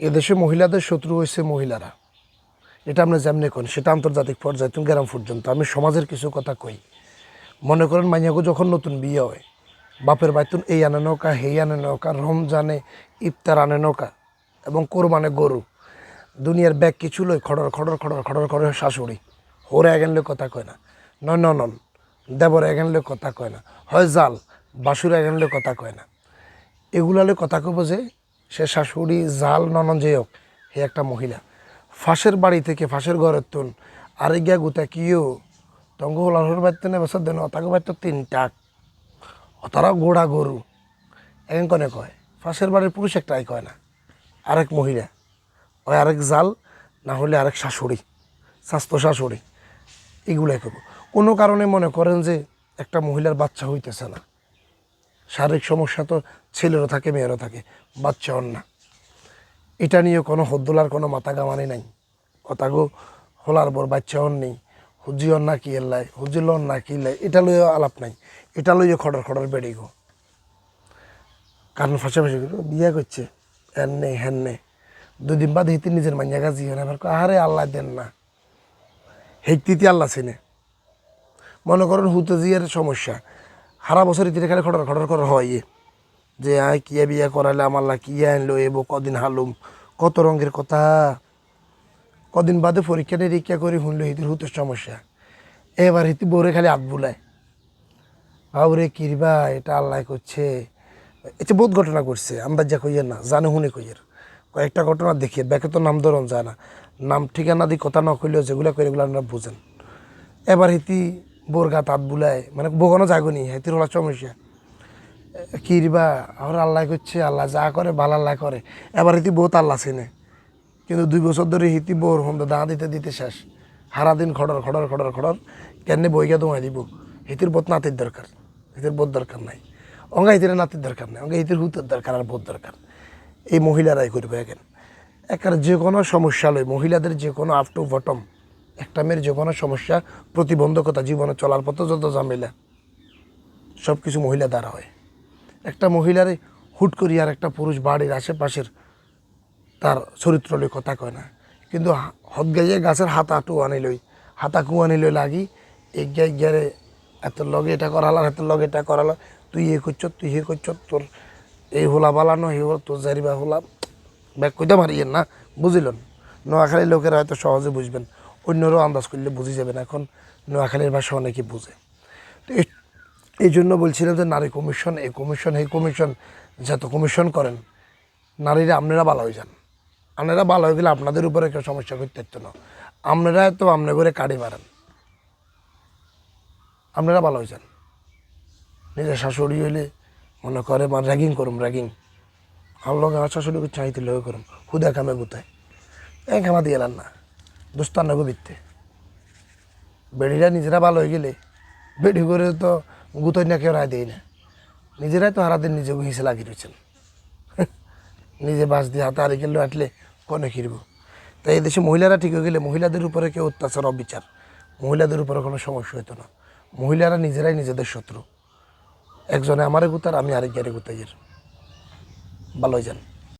এদেশে মহিলাদের শত্রু হয়েছে মহিলারা। এটা আমরা যেমনি কোন সেটা আন্তর্জাতিক পর্যায়ে, তুমি গ্রাম পর্যন্ত। আমি সমাজের কিছু কথা কই। মনে করেন মাইয়াগো যখন নতুন বিয়ে হয়, বাপের বাইতুন এই আনে নৌকা হেই আনে নৌকা, রমজানে ইফতার আনে নৌকা এবং কোরবানে গরু। দুনিয়ার ব্যাগ কিছু লই খড়র খড়র খড়র খড়র খড়র শাশুড়ি। হোরে এগেনলে কথা কয় না। নয় ননন দেবর এগেনলে কথা কয় না। হয় জাল, বাসুর এগেনলে কথা কয় না। এগুলালে কথা কব যে সে শাশুড়ি জাল ননন যে হোক হে একটা মহিলা। ফাঁসের বাড়ি থেকে ফাঁসের ঘরের তুন, আরে গিয়া গুতা কিও তঙ্গ হলার বাড়িতে নেবে সব দেন অতাকে বাড়িতে তিন টাক অতারা গোড়া গরু। এখন কনে কয়, ফাঁসের বাড়ির পুরুষ একটাই কয় না, আরেক মহিলা। ওই আরেক জাল, না হলে আরেক শাশুড়ি, স্বাস্থ্য শাশুড়ি। এগুলাই করব। কোনো কারণে মনে করেন যে একটা মহিলার বাচ্চা হইতেছে না। শারীরিক সমস্যা তো ছেলেরও থাকে মেয়েরও থাকে বাচ্চা না। এটা নিয়ে কোনো হদ্দুলার কোনো মাথা গামানি নাই। কথাগো হলার পর বাচ্চা হন নেই হুজি হন না কি এল্লাই হুজিল হন না কি এল্লাই এটা লইয়ে আলাপ নাই এটা লইয়ে খড়র খড়র বেড়ে গো। কারণ ফাঁসাফাঁসি করে বিয়ে করছে হ্যান নেই হ্যান নেই দুদিন বাদ হিতি নিজের মাইয়া গাছি হয় কয়, আরে আল্লাহ দেন না। হেকতিতে আল্লাহ চিনে। মনে করেন হুতে জিয়ার সমস্যা সারা বছর ইতিরে খালি খটর খটর করে হয়। যে আয় কিয়া বিয়া করালে আমার লা কিয়া আনলো এবো, কদিন হালুম, কত রঙের কথা। কদিন বাদে পরীক্ষা নিরীক্ষা করে শুনলো হিতির হুতের সমস্যা। এবার হিতি বউরে খালি হাত বুলায়। বাবুরে কিরবা, এটা আল্লাহ করছে। এটা বহুত ঘটনা করছে আমরা যা কইয়ের না, জানে শুনে কইয়ের। কয়েকটা ঘটনা দেখিয়ে ব্যাকে তো নাম ধরন যায় না। নাম ঠিকানা দিয়ে কথা না কইলেও যেগুলো করে এগুলো আপনারা বুঝেন। এবার হিতি বোর গা তাঁত বুলায় মানে বোগানো যাগনি হেতির হলা সমস্যা। কিরবা আমার আল্লাহ করছে, আল্লাহ যা করে ভালো আল্লাহ করে। এবার হিতি বহুত আল্লাহ চিনে। কিন্তু দুই বছর ধরে হিতি বোর হম দা দিতে দিতে শেষ। হারা দিন খড়র খড়র খড়র খড়র কেনে বইকে দোমাই দিব? হিতির বোধ নাতির দরকার। হিতির বোধ দরকার নাই। অঙ্গা হিতির নাতির দরকার নাই। অঙ্গা হিতির হুতের দরকার আর বোধ দরকার। এই মহিলারাই করবে এখন একার যে কোনো সমস্যা লয় মহিলাদের যে কোনো আপ টু বটম একটা মেয়ের কোনো সমস্যা, প্রতিবন্ধকতা জীবনে চলার পথে যত ঝামেলা সব কিছু মহিলা দ্বারা হয়। একটা মহিলারে হুট করি আর একটা পুরুষ বাড়ির আশেপাশের তার চরিত্র লই কথা কয় না। কিন্তু হদ গাইয়ে গাছের হাত আটু আনিলই হাতা কু আনিলই লাগি এগিয়া গিয়ারে এত লগে এটা করালাম এত লগে এটা করালাম তুই এ করছ, তুই হে করছ, তোর এই হোলা বালানো এই হলো, তোর জারিবা হোলা। ব্যাগ কইতে পারিয়েন না, বুঝিলেন? নোয়াখালীর লোকেরা হয়তো সহজে বুঝবেন। অন্যরাও আন্দাজ করলে বুঝে যাবেন এখন নোয়াখালীর ভাষা অনেকে বুঝে। তো এই- জন্য বলছিলাম যে নারী কমিশন, এই কমিশন এই কমিশন, যত কমিশন করেন, নারীরা আপনারা ভালো হয়ে যান। আপনারা ভালো হয়ে গেলে আপনাদের উপরে কেউ সমস্যা করতে হতো না। আপনারা তো আপনার করে কাড়ি মারেন। আপনারা ভালো হয়ে যান। নিজের শাশুড়ি হইলে মনে করে মানে র্যাগিং করুম, র্যাগিং। আমার লোক আমার শাশুড়িকে চাইতে লোক করুম। হুদা কামে গুতায়। এই কামা দিয়ে না। দোস্তার নগো বিত্তে। বেড়িরা নিজেরা ভালো হয়ে গেলে বেড়ি করে তো গুতোই না কেউ রায় দেয় না। নিজেরাই তো হারাদিন নিজে হিসে লাগিয়ে রয়েছেন। নিজে বাস দিয়ে হাতে হারিয়ে গেলে আটলে কনে কিনব তাই এই দেশে মহিলারা ঠিক হয়ে গেলে মহিলাদের উপরে কেউ অত্যাচার, অবিচার, মহিলাদের উপরে কোনো সমস্যা হতো না। মহিলারা নিজেরাই নিজেদের শত্রু। একজনে আমারে গুতার, আমি আরেক গাড়ি গুতাইয়ের। ভালো যান